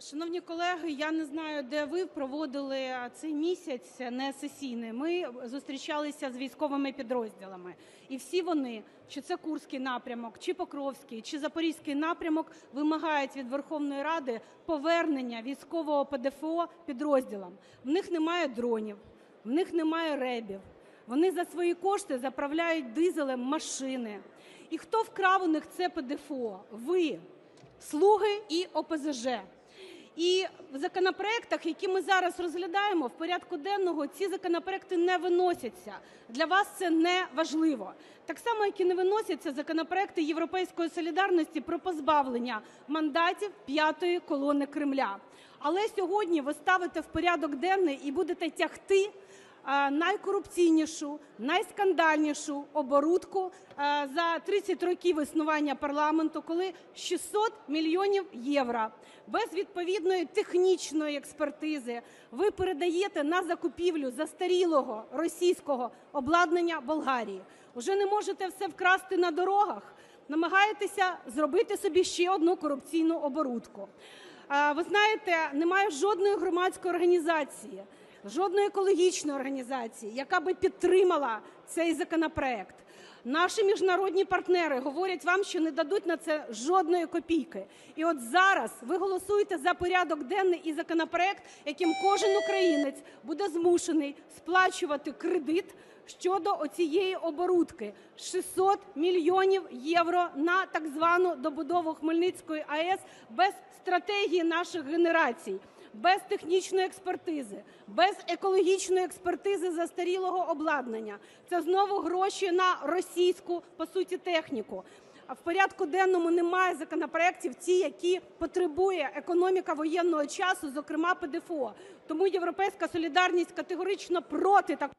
Шановні колеги, я не знаю, де ви проводили цей місяць несесійний. Ми зустрічалися з військовими підрозділами, і всі вони, чи це Курський напрямок, чи Покровський, чи Запорізький напрямок, вимагають від Верховної Ради повернення військового ПДФО підрозділам. В них немає дронів, в них немає ребів. Вони за свої кошти заправляють дизелем машини. І хто вкрав у них це ПДФО? Ви, "слуги" і ОПЗЖ. І в законопроектах, які ми зараз розглядаємо, в порядку денного ці законопроекти не виносяться. Для вас це не важливо. Так само, як і не виносяться законопроекти "Європейської солідарності" про позбавлення мандатів п'ятої колони Кремля. Але сьогодні ви ставите в порядок денний і будете тягти найкорупційнішу, найскандальнішу оборудку е, за 30 років існування парламенту, коли 600 мільйонів євро без відповідної технічної експертизи ви передаєте на закупівлю застарілого російського обладнання Болгарії. Уже не можете все вкрасти на дорогах, намагаєтеся зробити собі ще одну корупційну оборудку. Е, Ви знаєте, немає жодної громадської організації, жодної екологічної організації, яка би підтримала цей законопроект. Наші міжнародні партнери говорять вам, що не дадуть на це жодної копійки. І от зараз ви голосуєте за порядок денний і законопроект, яким кожен українець буде змушений сплачувати кредит щодо оцієї оборудки – 600 мільйонів євро на так звану добудову Хмельницької АЕС без стратегії наших генерацій, без технічної експертизи, без екологічної експертизи застарілого обладнання. Це знову гроші на російську, по суті, техніку. В порядку денному немає законопроектів, ті, які потребує економіка воєнного часу, зокрема ПДФО. Тому "Європейська солідарність" категорично проти такого